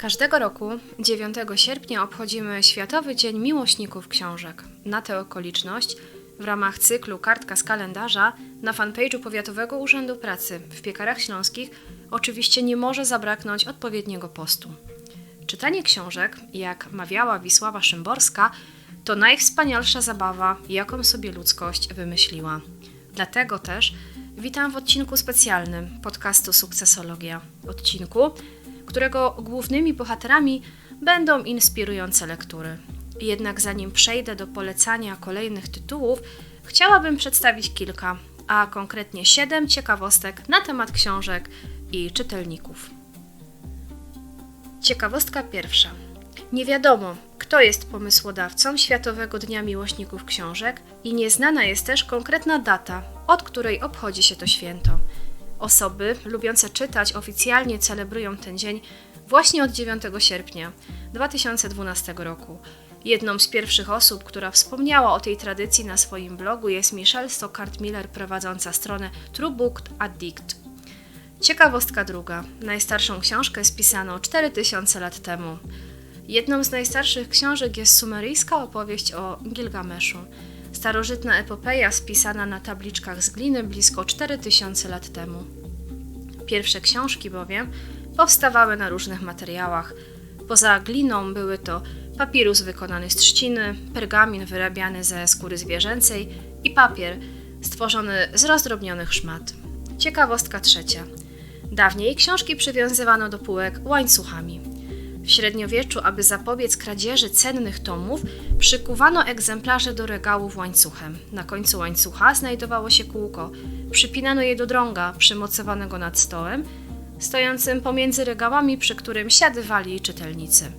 Każdego roku 9 sierpnia obchodzimy Światowy Dzień Miłośników Książek. Na tę okoliczność w ramach cyklu Kartka z kalendarza na fanpage'u Powiatowego Urzędu Pracy w Piekarach Śląskich oczywiście nie może zabraknąć odpowiedniego postu. Czytanie książek, jak mawiała Wisława Szymborska, to najwspanialsza zabawa, jaką sobie ludzkość wymyśliła. Dlatego też witam w odcinku specjalnym podcastu Sukcesologia. Odcinku, którego głównymi bohaterami będą inspirujące lektury. Jednak zanim przejdę do polecania kolejnych tytułów, chciałabym przedstawić kilka, a konkretnie siedem ciekawostek na temat książek i czytelników. Ciekawostka pierwsza. Nie wiadomo, kto jest pomysłodawcą Światowego Dnia Miłośników Książek i nieznana jest też konkretna data, od której obchodzi się to święto. Osoby lubiące czytać oficjalnie celebrują ten dzień właśnie od 9 sierpnia 2012 roku. Jedną z pierwszych osób, która wspomniała o tej tradycji na swoim blogu jest Michelle Stockart-Miller prowadząca stronę True Book Addict. Ciekawostka druga. Najstarszą książkę spisano 4000 lat temu. Jedną z najstarszych książek jest sumeryjska opowieść o Gilgameszu. Starożytna epopeja spisana na tabliczkach z gliny blisko 4000 lat temu. Pierwsze książki bowiem powstawały na różnych materiałach. Poza gliną były to papirus wykonany z trzciny, pergamin wyrabiany ze skóry zwierzęcej i papier stworzony z rozdrobnionych szmat. Ciekawostka trzecia. Dawniej książki przywiązywano do półek łańcuchami. W średniowieczu, aby zapobiec kradzieży cennych tomów, przykuwano egzemplarze do regałów łańcuchem. Na końcu łańcucha znajdowało się kółko. Przypinano je do drąga przymocowanego nad stołem, stojącym pomiędzy regałami, przy którym siadywali czytelnicy.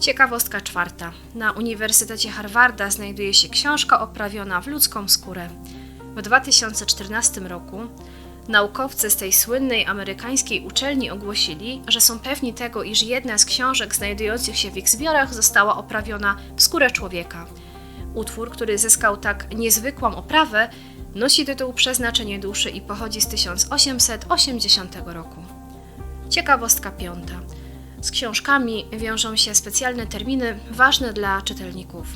Ciekawostka czwarta. Na Uniwersytecie Harvarda znajduje się książka oprawiona w ludzką skórę. W 2014 roku Naukowcy z tej słynnej amerykańskiej uczelni ogłosili, że są pewni tego, iż jedna z książek znajdujących się w ich zbiorach została oprawiona w skórę człowieka. Utwór, który zyskał tak niezwykłą oprawę, nosi tytuł Przeznaczenie duszy i pochodzi z 1880 roku. Ciekawostka piąta. Z książkami wiążą się specjalne terminy ważne dla czytelników.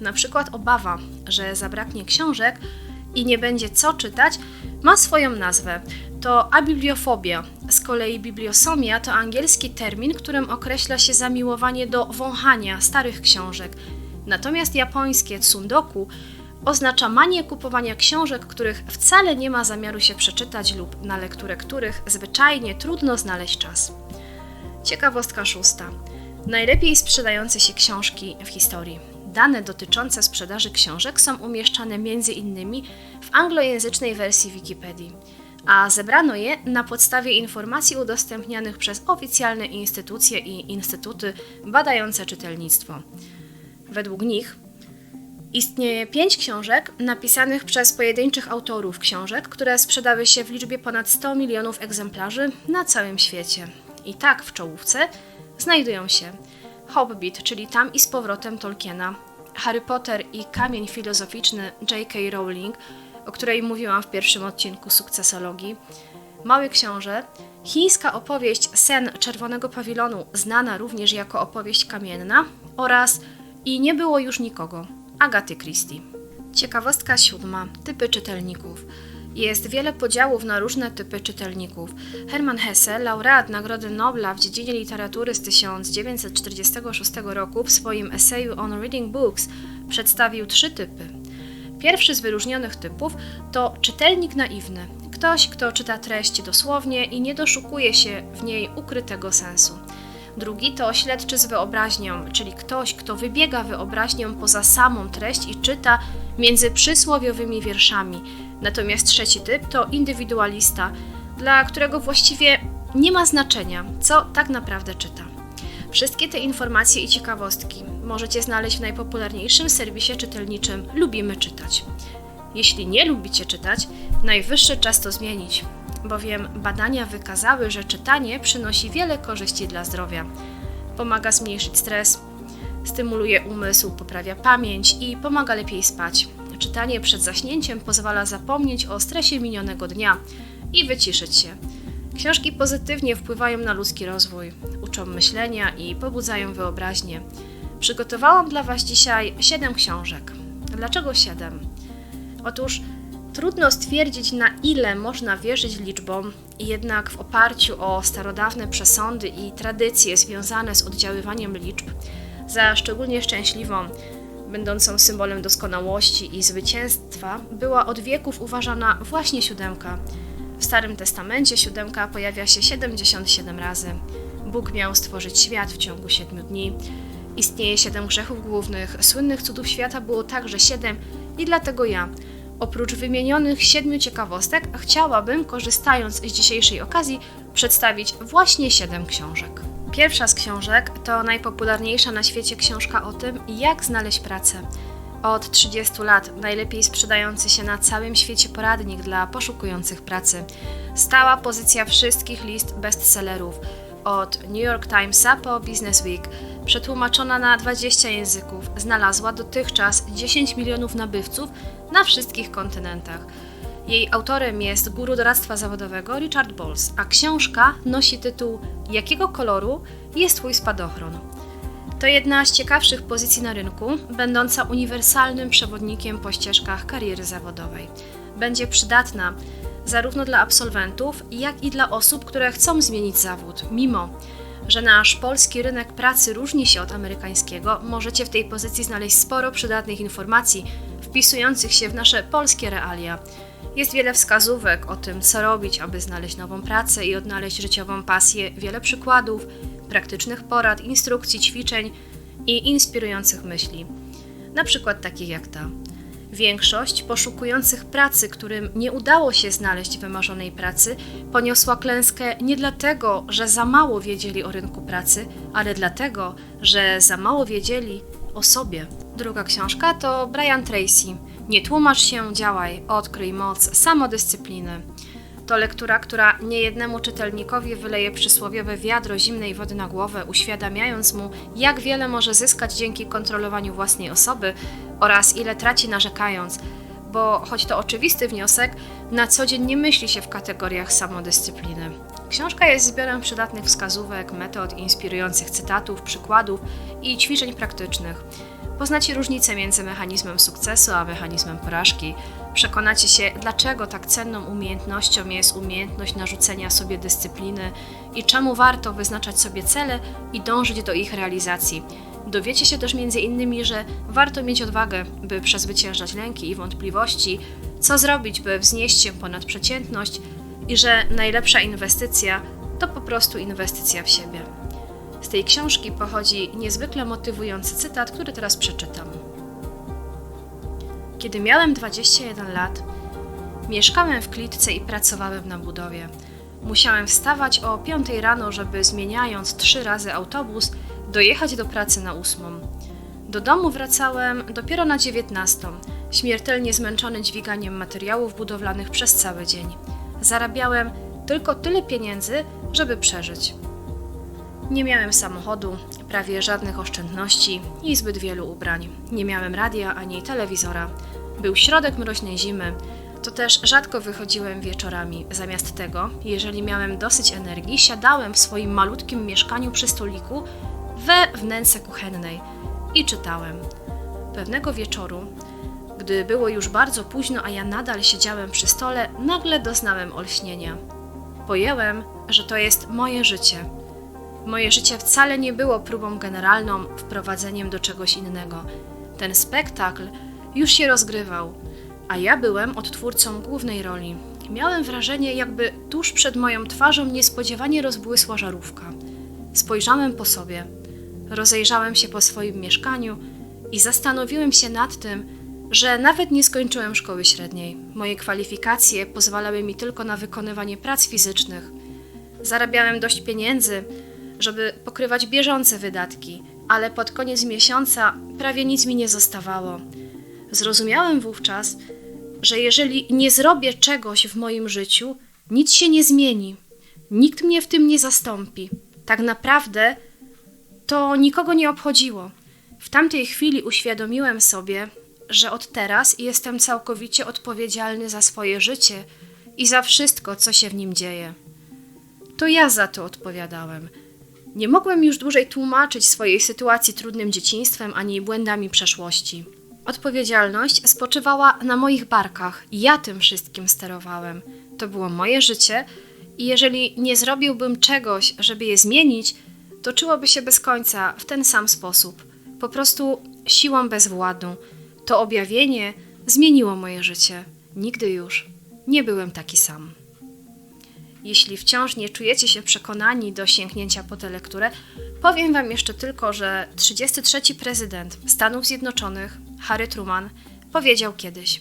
Na przykład obawa, że zabraknie książek i nie będzie co czytać, ma swoją nazwę. To abibliofobia. Z kolei bibliosomia to angielski termin, którym określa się zamiłowanie do wąchania starych książek. Natomiast japońskie tsundoku oznacza manię kupowania książek, których wcale nie ma zamiaru się przeczytać lub na lekturę których zwyczajnie trudno znaleźć czas. Ciekawostka szósta. Najlepiej sprzedające się książki w historii. Dane dotyczące sprzedaży książek są umieszczane m.in. w anglojęzycznej wersji Wikipedii, a zebrano je na podstawie informacji udostępnianych przez oficjalne instytucje i instytuty badające czytelnictwo. Według nich istnieje pięć książek napisanych przez pojedynczych autorów książek, które sprzedały się w liczbie ponad 100 milionów egzemplarzy na całym świecie. I tak w czołówce znajdują się Hobbit, czyli tam i z powrotem Tolkiena, Harry Potter i Kamień Filozoficzny J.K. Rowling, o której mówiłam w pierwszym odcinku Sukcesologii, Mały Książę, chińska opowieść Sen Czerwonego Pawilonu, znana również jako opowieść kamienna, oraz I nie było już nikogo, Agaty Christie. Ciekawostka siódma. Typy czytelników. Jest wiele podziałów na różne typy czytelników. Hermann Hesse, laureat Nagrody Nobla w dziedzinie literatury z 1946 roku, w swoim eseju On Reading Books przedstawił trzy typy. Pierwszy z wyróżnionych typów to czytelnik naiwny, ktoś, kto czyta treść dosłownie i nie doszukuje się w niej ukrytego sensu. Drugi to śledczy z wyobraźnią, czyli ktoś, kto wybiega wyobraźnią poza samą treść i czyta między przysłowiowymi wierszami. Natomiast trzeci typ to indywidualista, dla którego właściwie nie ma znaczenia, co tak naprawdę czyta. Wszystkie te informacje i ciekawostki możecie znaleźć w najpopularniejszym serwisie czytelniczym Lubimy Czytać. Jeśli nie lubicie czytać, najwyższy czas to zmienić, bowiem badania wykazały, że czytanie przynosi wiele korzyści dla zdrowia. Pomaga zmniejszyć stres, stymuluje umysł, poprawia pamięć i pomaga lepiej spać. Czytanie przed zaśnięciem pozwala zapomnieć o stresie minionego dnia i wyciszyć się. Książki pozytywnie wpływają na ludzki rozwój, uczą myślenia i pobudzają wyobraźnię. Przygotowałam dla Was dzisiaj 7 książek. Dlaczego 7? Otóż trudno stwierdzić, na ile można wierzyć liczbom, jednak w oparciu o starodawne przesądy i tradycje związane z oddziaływaniem liczb, za szczególnie szczęśliwą, będącą symbolem doskonałości i zwycięstwa, była od wieków uważana właśnie siódemka. W Starym Testamencie siódemka pojawia się 77 razy. Bóg miał stworzyć świat w ciągu siedmiu dni. Istnieje siedem grzechów głównych, słynnych cudów świata było także siedem i dlatego ja, oprócz wymienionych siedmiu ciekawostek, chciałabym, korzystając z dzisiejszej okazji, przedstawić właśnie siedem książek. Pierwsza z książek to najpopularniejsza na świecie książka o tym, jak znaleźć pracę. Od 30 lat najlepiej sprzedający się na całym świecie poradnik dla poszukujących pracy. Stała pozycja wszystkich list bestsellerów, od New York Timesa po Business Week. Przetłumaczona na 20 języków, znalazła dotychczas 10 milionów nabywców na wszystkich kontynentach. Jej autorem jest guru doradztwa zawodowego Richard Bowles, a książka nosi tytuł Jakiego koloru jest Twój spadochron? To jedna z ciekawszych pozycji na rynku, będąca uniwersalnym przewodnikiem po ścieżkach kariery zawodowej. Będzie przydatna zarówno dla absolwentów, jak i dla osób, które chcą zmienić zawód, mimo że nasz polski rynek pracy różni się od amerykańskiego, możecie w tej pozycji znaleźć sporo przydatnych informacji wpisujących się w nasze polskie realia. Jest wiele wskazówek o tym, co robić, aby znaleźć nową pracę i odnaleźć życiową pasję, wiele przykładów, praktycznych porad, instrukcji, ćwiczeń i inspirujących myśli. Na przykład takich jak ta. Większość poszukujących pracy, którym nie udało się znaleźć wymarzonej pracy, poniosła klęskę nie dlatego, że za mało wiedzieli o rynku pracy, ale dlatego, że za mało wiedzieli o sobie. Druga książka to Brian Tracy. Nie tłumacz się, działaj, odkryj moc samodyscypliny. To lektura, która niejednemu czytelnikowi wyleje przysłowiowe wiadro zimnej wody na głowę, uświadamiając mu, jak wiele może zyskać dzięki kontrolowaniu własnej osoby oraz ile traci narzekając, bo choć to oczywisty wniosek, na co dzień nie myśli się w kategoriach samodyscypliny. Książka jest zbiorem przydatnych wskazówek, metod, inspirujących cytatów, przykładów i ćwiczeń praktycznych. Poznacie różnicę między mechanizmem sukcesu a mechanizmem porażki. Przekonacie się, dlaczego tak cenną umiejętnością jest umiejętność narzucenia sobie dyscypliny i czemu warto wyznaczać sobie cele i dążyć do ich realizacji. Dowiecie się też między innymi, że warto mieć odwagę, by przezwyciężać lęki i wątpliwości, co zrobić, by wznieść się ponad przeciętność i że najlepsza inwestycja to po prostu inwestycja w siebie. Z tej książki pochodzi niezwykle motywujący cytat, który teraz przeczytam. Kiedy miałem 21 lat, mieszkałem w klitce i pracowałem na budowie. Musiałem wstawać o 5 rano, żeby zmieniając trzy razy autobus, dojechać do pracy na ósmą. Do domu wracałem dopiero na 19, śmiertelnie zmęczony dźwiganiem materiałów budowlanych przez cały dzień. Zarabiałem tylko tyle pieniędzy, żeby przeżyć. Nie miałem samochodu, prawie żadnych oszczędności i zbyt wielu ubrań. Nie miałem radia ani telewizora. Był środek mroźnej zimy, to też rzadko wychodziłem wieczorami. Zamiast tego, jeżeli miałem dosyć energii, siadałem w swoim malutkim mieszkaniu przy stoliku we wnęce kuchennej i czytałem. Pewnego wieczoru, gdy było już bardzo późno, a ja nadal siedziałem przy stole, nagle doznałem olśnienia. Pojęłem, że to jest moje życie Moje życie wcale nie było próbą generalną, wprowadzeniem do czegoś innego. Ten spektakl już się rozgrywał, a ja byłem odtwórcą głównej roli. Miałem wrażenie, jakby tuż przed moją twarzą niespodziewanie rozbłysła żarówka. Spojrzałem po sobie, rozejrzałem się po swoim mieszkaniu i zastanowiłem się nad tym, że nawet nie skończyłem szkoły średniej. Moje kwalifikacje pozwalały mi tylko na wykonywanie prac fizycznych. Zarabiałem dość pieniędzy, żeby pokrywać bieżące wydatki, ale pod koniec miesiąca prawie nic mi nie zostawało. Zrozumiałem wówczas, że jeżeli nie zrobię czegoś w moim życiu, nic się nie zmieni, nikt mnie w tym nie zastąpi. Tak naprawdę to nikogo nie obchodziło. W tamtej chwili uświadomiłem sobie, że od teraz jestem całkowicie odpowiedzialny za swoje życie i za wszystko, co się w nim dzieje. To ja za to odpowiadałem Nie mogłem już dłużej tłumaczyć swojej sytuacji trudnym dzieciństwem ani błędami przeszłości. Odpowiedzialność spoczywała na moich barkach. Ja tym wszystkim sterowałem. To było moje życie i jeżeli nie zrobiłbym czegoś, żeby je zmienić, toczyłoby się bez końca w ten sam sposób. Po prostu siłą bezwładną. To objawienie zmieniło moje życie. Nigdy już nie byłem taki sam. Jeśli wciąż nie czujecie się przekonani do sięgnięcia po tę lekturę, powiem Wam jeszcze tylko, że 33 prezydent Stanów Zjednoczonych, Harry Truman, powiedział kiedyś: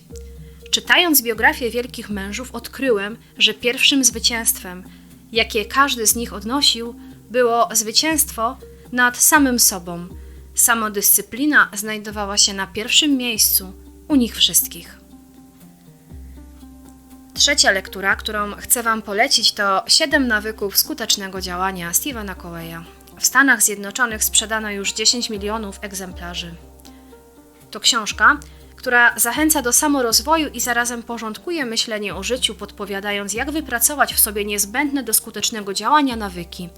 Czytając biografię wielkich mężów, odkryłem, że pierwszym zwycięstwem, jakie każdy z nich odnosił, było zwycięstwo nad samym sobą. Samodyscyplina znajdowała się na pierwszym miejscu u nich wszystkich. Trzecia lektura, którą chcę Wam polecić, to 7 nawyków skutecznego działania Stevena Coveya. W Stanach Zjednoczonych sprzedano już 10 milionów egzemplarzy. To książka, która zachęca do samorozwoju i zarazem porządkuje myślenie o życiu, podpowiadając, jak wypracować w sobie niezbędne do skutecznego działania nawyki.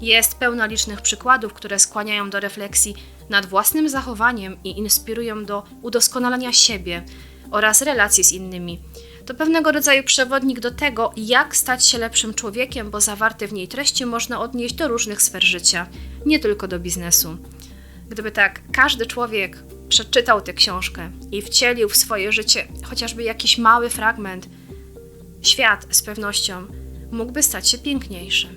Jest pełna licznych przykładów, które skłaniają do refleksji nad własnym zachowaniem i inspirują do udoskonalania siebie oraz relacji z innymi. To pewnego rodzaju przewodnik do tego, jak stać się lepszym człowiekiem, bo zawarte w niej treści można odnieść do różnych sfer życia, nie tylko do biznesu. Gdyby tak każdy człowiek przeczytał tę książkę i wcielił w swoje życie chociażby jakiś mały fragment, świat z pewnością mógłby stać się piękniejszy.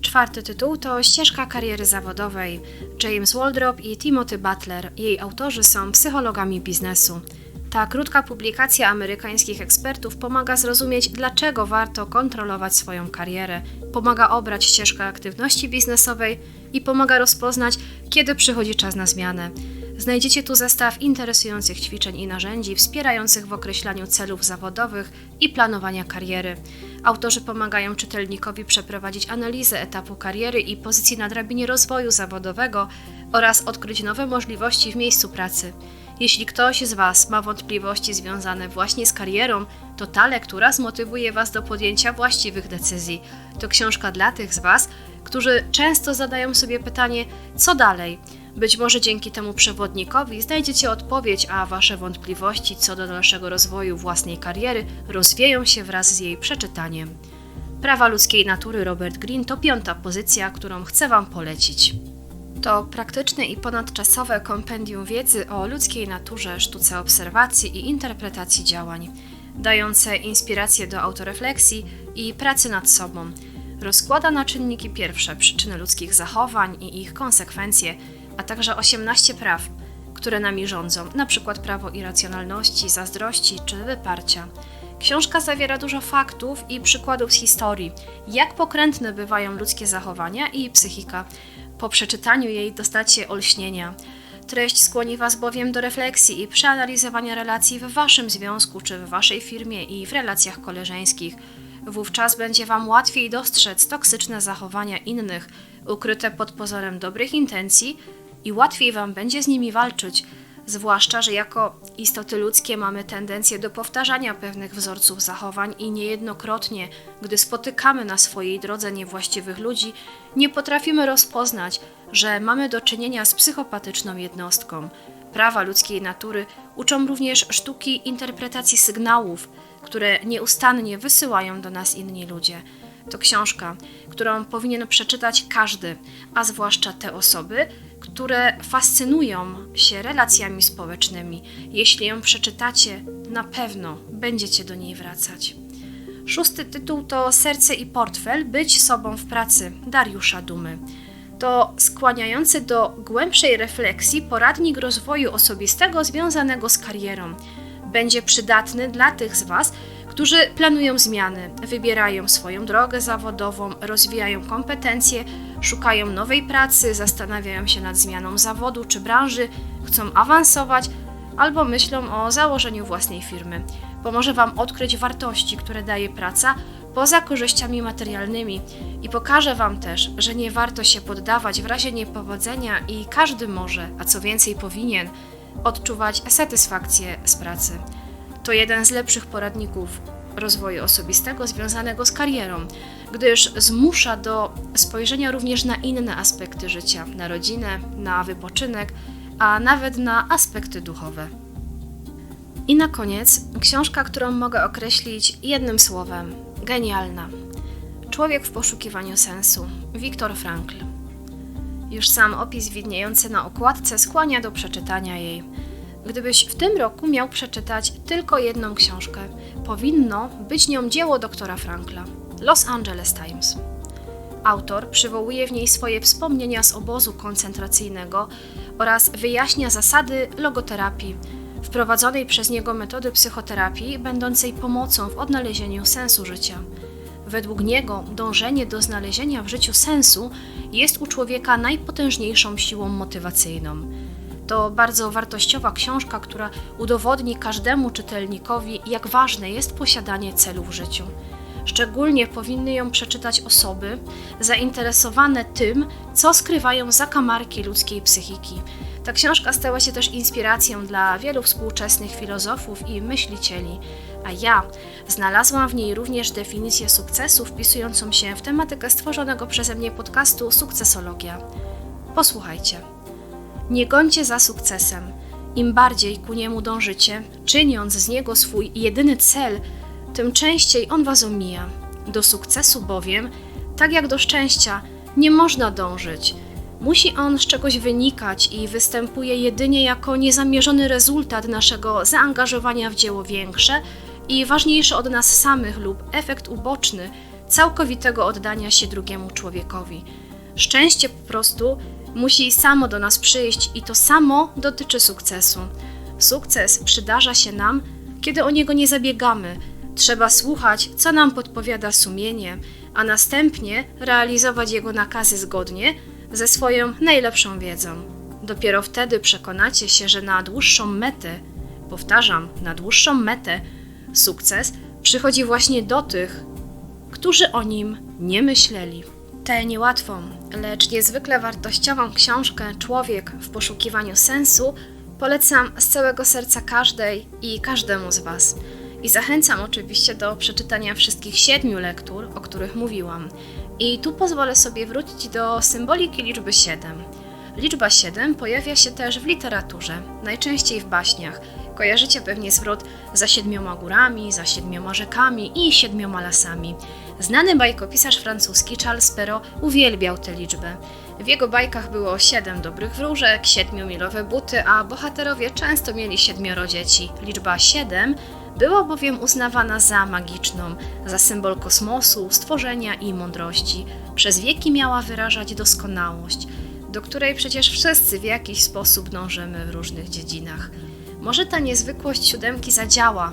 Czwarty tytuł to Ścieżka kariery zawodowej. James Waldrop i Timothy Butler, jej autorzy są psychologami biznesu. Ta krótka publikacja amerykańskich ekspertów pomaga zrozumieć, dlaczego warto kontrolować swoją karierę, pomaga obrać ścieżkę aktywności biznesowej i pomaga rozpoznać, kiedy przychodzi czas na zmianę. Znajdziecie tu zestaw interesujących ćwiczeń i narzędzi wspierających w określaniu celów zawodowych i planowania kariery. Autorzy pomagają czytelnikowi przeprowadzić analizę etapu kariery i pozycji na drabinie rozwoju zawodowego oraz odkryć nowe możliwości w miejscu pracy. Jeśli ktoś z Was ma wątpliwości związane właśnie z karierą, to ta lektura zmotywuje Was do podjęcia właściwych decyzji. To książka dla tych z Was, którzy często zadają sobie pytanie, co dalej. Być może dzięki temu przewodnikowi znajdziecie odpowiedź, a Wasze wątpliwości co do dalszego rozwoju własnej kariery rozwieją się wraz z jej przeczytaniem. Prawa ludzkiej natury Robert Greene to piąta pozycja, którą chcę Wam polecić. To praktyczne i ponadczasowe kompendium wiedzy o ludzkiej naturze, sztuce obserwacji i interpretacji działań, dające inspirację do autorefleksji i pracy nad sobą. Rozkłada na czynniki pierwsze przyczyny ludzkich zachowań i ich konsekwencje, a także 18 praw, które nami rządzą, np. prawo irracjonalności, zazdrości czy wyparcia. Książka zawiera dużo faktów i przykładów z historii, jak pokrętne bywają ludzkie zachowania i psychika. Po przeczytaniu jej dostacie olśnienia. Treść skłoni Was bowiem do refleksji i przeanalizowania relacji w Waszym związku czy w Waszej firmie i w relacjach koleżeńskich. Wówczas będzie Wam łatwiej dostrzec toksyczne zachowania innych, ukryte pod pozorem dobrych intencji i łatwiej Wam będzie z nimi walczyć, zwłaszcza, że jako istoty ludzkie mamy tendencję do powtarzania pewnych wzorców zachowań i niejednokrotnie, gdy spotykamy na swojej drodze niewłaściwych ludzi, nie potrafimy rozpoznać, że mamy do czynienia z psychopatyczną jednostką. Prawa ludzkiej natury uczą również sztuki interpretacji sygnałów, które nieustannie wysyłają do nas inni ludzie. To książka, którą powinien przeczytać każdy, a zwłaszcza te osoby, które fascynują się relacjami społecznymi. Jeśli ją przeczytacie, na pewno będziecie do niej wracać. Szósty tytuł to Serce i portfel Być sobą w pracy Dariusza Dumy. To skłaniający do głębszej refleksji poradnik rozwoju osobistego związanego z karierą. Będzie przydatny dla tych z Was, którzy planują zmiany, wybierają swoją drogę zawodową, rozwijają kompetencje, szukają nowej pracy, zastanawiają się nad zmianą zawodu czy branży, chcą awansować albo myślą o założeniu własnej firmy. Pomoże Wam odkryć wartości, które daje praca poza korzyściami materialnymi i pokaże Wam też, że nie warto się poddawać w razie niepowodzenia i każdy może, a co więcej powinien, odczuwać satysfakcję z pracy. To jeden z lepszych poradników rozwoju osobistego związanego z karierą, gdyż zmusza do spojrzenia również na inne aspekty życia, na rodzinę, na wypoczynek, a nawet na aspekty duchowe. I na koniec książka, którą mogę określić jednym słowem: genialna. Człowiek w poszukiwaniu sensu. Viktor Frankl. Już sam opis widniejący na okładce skłania do przeczytania jej. Gdybyś w tym roku miał przeczytać tylko jedną książkę, powinno być nią dzieło doktora Frankla Los Angeles Times. Autor przywołuje w niej swoje wspomnienia z obozu koncentracyjnego oraz wyjaśnia zasady logoterapii, wprowadzonej przez niego metody psychoterapii, będącej pomocą w odnalezieniu sensu życia. Według niego dążenie do znalezienia w życiu sensu jest u człowieka najpotężniejszą siłą motywacyjną. To bardzo wartościowa książka, która udowodni każdemu czytelnikowi, jak ważne jest posiadanie celu w życiu. Szczególnie powinny ją przeczytać osoby zainteresowane tym, co skrywają zakamarki ludzkiej psychiki. Ta książka stała się też inspiracją dla wielu współczesnych filozofów i myślicieli, a ja znalazłam w niej również definicję sukcesu wpisującą się w tematykę stworzonego przeze mnie podcastu Sukcesologia. Posłuchajcie. Nie gońcie za sukcesem. Im bardziej ku niemu dążycie, czyniąc z niego swój jedyny cel, tym częściej on was omija. Do sukcesu bowiem, tak jak do szczęścia, nie można dążyć. Musi on z czegoś wynikać i występuje jedynie jako niezamierzony rezultat naszego zaangażowania w dzieło większe i ważniejsze od nas samych lub efekt uboczny całkowitego oddania się drugiemu człowiekowi. Szczęście po prostu musi samo do nas przyjść i to samo dotyczy sukcesu. Sukces przydarza się nam, kiedy o niego nie zabiegamy. Trzeba słuchać, co nam podpowiada sumienie, a następnie realizować jego nakazy zgodnie ze swoją najlepszą wiedzą. Dopiero wtedy przekonacie się, że na dłuższą metę, powtarzam, na dłuższą metę, sukces przychodzi właśnie do tych, którzy o nim nie myśleli. Tę niełatwą, lecz niezwykle wartościową książkę Człowiek w poszukiwaniu sensu polecam z całego serca każdej i każdemu z Was. I zachęcam oczywiście do przeczytania wszystkich siedmiu lektur, o których mówiłam. I tu pozwolę sobie wrócić do symboliki liczby 7. Liczba 7 pojawia się też w literaturze, najczęściej w baśniach. Kojarzycie pewnie zwrot za siedmioma górami, za siedmioma rzekami i siedmioma lasami. Znany bajkopisarz francuski Charles Perrault uwielbiał tę liczbę. W jego bajkach było siedem dobrych wróżek, siedmiu milowe buty, a bohaterowie często mieli siedmioro dzieci. Liczba 7 była bowiem uznawana za magiczną, za symbol kosmosu, stworzenia i mądrości. Przez wieki miała wyrażać doskonałość, do której przecież wszyscy w jakiś sposób dążymy w różnych dziedzinach. Może ta niezwykłość siódemki zadziała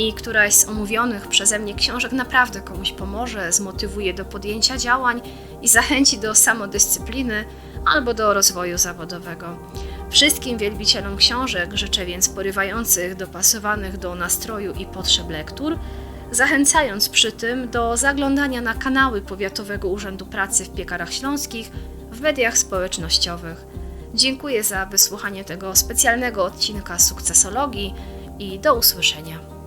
i któraś z omówionych przeze mnie książek naprawdę komuś pomoże, zmotywuje do podjęcia działań i zachęci do samodyscypliny albo do rozwoju zawodowego. Wszystkim wielbicielom książek życzę więc porywających, dopasowanych do nastroju i potrzeb lektur, zachęcając przy tym do zaglądania na kanały Powiatowego Urzędu Pracy w Piekarach Śląskich w mediach społecznościowych. Dziękuję za wysłuchanie tego specjalnego odcinka sukcesologii i do usłyszenia.